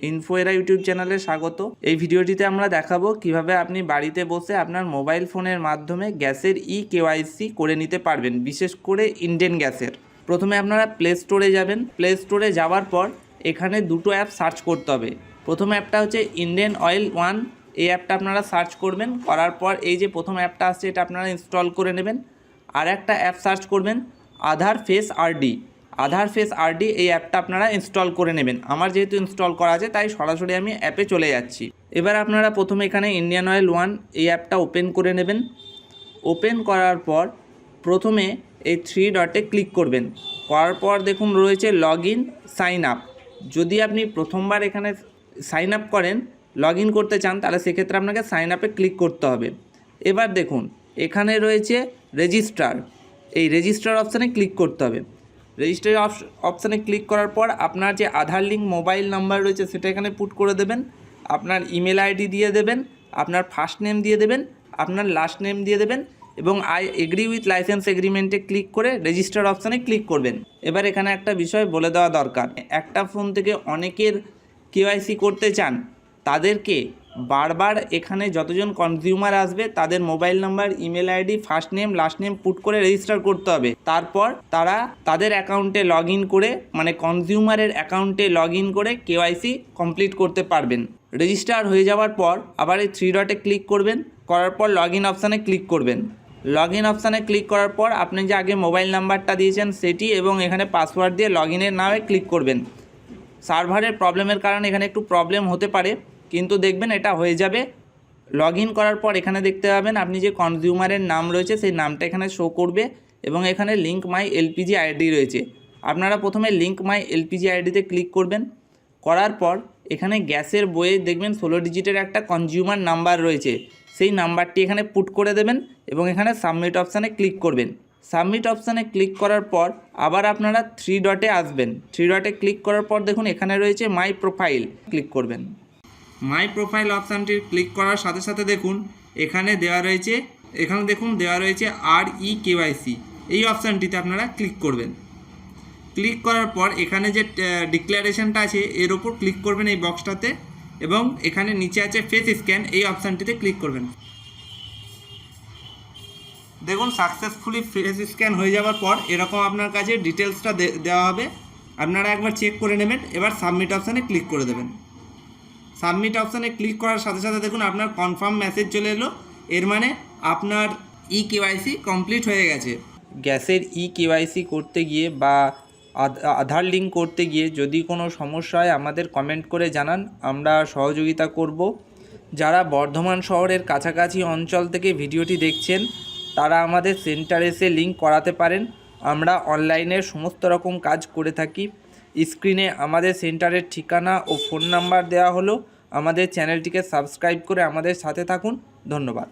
Infoera YouTube চ্যানেলে স্বাগত। এই ভিডিওটিতে আমরা দেখাবো কীভাবে আপনি বাড়িতে বসে আপনার মোবাইল ফোনের মাধ্যমে গ্যাসের ই কেওয়াইসি করে নিতে পারবেন, বিশেষ করে ইন্ডিয়ান গ্যাসের। প্রথমে আপনারা প্লে স্টোরে যাবেন। প্লে স্টোরে যাওয়ার পর এখানে দুটো অ্যাপ সার্চ করতে হবে। প্রথম অ্যাপটা হচ্ছে ইন্ডিয়ান অয়েল ওয়ান এই অ্যাপটা আপনারা সার্চ করবেন, করার পর এই যে প্রথম অ্যাপটা আসছে, এটা আপনারা ইনস্টল করে নেবেন। আর একটা অ্যাপ সার্চ করবেন Aadhaar face RD Aadhaar face RD এই অ্যাপটা আপনারা ইনস্টল করে নেবেন। আমার যেহেতু ইনস্টল করা আছে, তাই সরাসরি আমি অ্যাপে চলে যাচ্ছি। এবার আপনারা প্রথমে এখানে ইন্ডিয়ান অয়েল ওয়ান এই অ্যাপটা ওপেন করে নেবেন। ওপেন করার পর প্রথমে এই থ্রি ডটে ক্লিক করবেন। করার পর দেখুন রয়েছে লগ ইন সাইন আপ যদি আপনি প্রথমবার এখানে সাইন আপ করেন লগ ইন করতে চান, তাহলে সেক্ষেত্রে আপনাকে সাইন আপে ক্লিক করতে হবে। এবার দেখুন, এখানে রয়েছে রেজিস্টার এই রেজিস্টার অপশানে ক্লিক করতে হবে। রেজিস্টার অপশানে ক্লিক করার পর আপনার যে আধার লিঙ্ক মোবাইল নাম্বার রয়েছে সেটা এখানে পুট করে দেবেন। আপনার ইমেল আইডি দিয়ে দেবেন, আপনার ফার্স্ট নেম দিয়ে দেবেন, আপনার লাস্ট নেম দিয়ে দেবেন এবং আই এগ্রি উইথ লাইসেন্স এগ্রিমেন্টে ক্লিক করে রেজিস্টার অপশানে ক্লিক করবেন। এবার এখানে একটা বিষয় বলে দেওয়া দরকার। একটা ফোন থেকে অনেকের কেওয়াইসি করতে চান, তাদেরকে বারবার এখানে যতজন কনজিউমার আসবে, তাদের mobile number email ID first name last name put করে রেজিস্টার করতে হবে। তারপর তারা তাদের অ্যাকাউন্টে লগ করে মানে কনজিউমারের অ্যাকাউন্টে লগ করে কেওয়াইসি কমপ্লিট করতে পারবেন। রেজিস্টার হয়ে যাওয়ার পর আবার এই থ্রি ডটে ক্লিক করবেন, করার পর লগ ইন অপশানে ক্লিক করবেন। লগ ইন অপশানে ক্লিক করার পর আপনি যে আগে মোবাইল নাম্বারটা দিয়েছেন, সেটি এবং এখানে পাসওয়ার্ড দিয়ে লগ ইনের নামে ক্লিক করবেন। সার্ভারের প্রবলেমের কারণে এখানে একটু প্রবলেম হতে পারে। কিন্তু দেখবেন এটা হয়ে যাবে। লগ ইন করার পর এখানে দেখতে পাবেন আপনি যে কনজিউমারের নাম রয়েছে সেই নামটা এখানে শো করবে এবং এখানে লিঙ্ক মাই এলপিজি আইডি রয়েছে। আপনারা প্রথমে লিঙ্ক মাই এলপিজি আইডিতে ক্লিক করবেন। করার পর এখানে গ্যাসের বইয়ে দেখবেন ষোলো ডিজিটের একটা কনজিউমার নাম্বার রয়েছে। সেই নাম্বারটি এখানে পুট করে দেবেন এবং এখানে সাবমিট অপশানে ক্লিক করবেন। সাবমিট অপশানে ক্লিক করার পর আবার আপনারা থ্রি ডটে আসবেন। থ্রি ডটে ক্লিক করার পর দেখুন এখানে রয়েছে মাই প্রোফাইল ক্লিক করবেন। মাই প্রোফাইল অপশানটি ক্লিক করার সাথে সাথে দেখুন, এখানে দেওয়া রয়েছে, এখানে দেখুন দেওয়া রয়েছে আর ই কেওয়াইসি এই অপশানটিতে আপনারা ক্লিক করবেন। ক্লিক করার পর এখানে যে ডিক্লারেশনটা আছে, এর ওপর ক্লিক করবেন এই বক্সটাতে এবং এখানে নিচে আছে ফেস স্ক্যান এই অপশানটিতে ক্লিক করবেন। দেখুন সাকসেসফুলি ফেস স্ক্যান হয়ে যাওয়ার পর এরকম আপনার কাছে ডিটেলসটা দেওয়া হবে। আপনারা একবার চেক করে নেবেন, এবার সাবমিট অপশানে ক্লিক করে দেবেন। সাবমিট অপশানে ক্লিক করার সাথে সাথে দেখুন আপনার কনফার্ম মেসেজ চলে এলো। এর মানে আপনার ই কেওয়াইসি কমপ্লিট হয়ে গেছে। গ্যাসের ই কেওয়াইসি করতে গিয়ে বা আধার লিঙ্ক করতে গিয়ে যদি কোনো সমস্যা হয় আমাদের কমেন্ট করে জানান, আমরা সহযোগিতা করব। যারা বর্ধমান শহরের কাছাকাছি অঞ্চল থেকে ভিডিওটি দেখছেন, তারা আমাদের সেন্টারে এসে লিঙ্ক করাতে পারেন। আমরা অনলাইনের সমস্ত রকম কাজ করে থাকি। স্ক্রিনে আমাদের সেন্টারের ঠিকানা ও ফোন নাম্বার দেওয়া হলো। আমাদের চ্যানেলটিকে সাবস্ক্রাইব করে আমাদের সাথে থাকুন। ধন্যবাদ।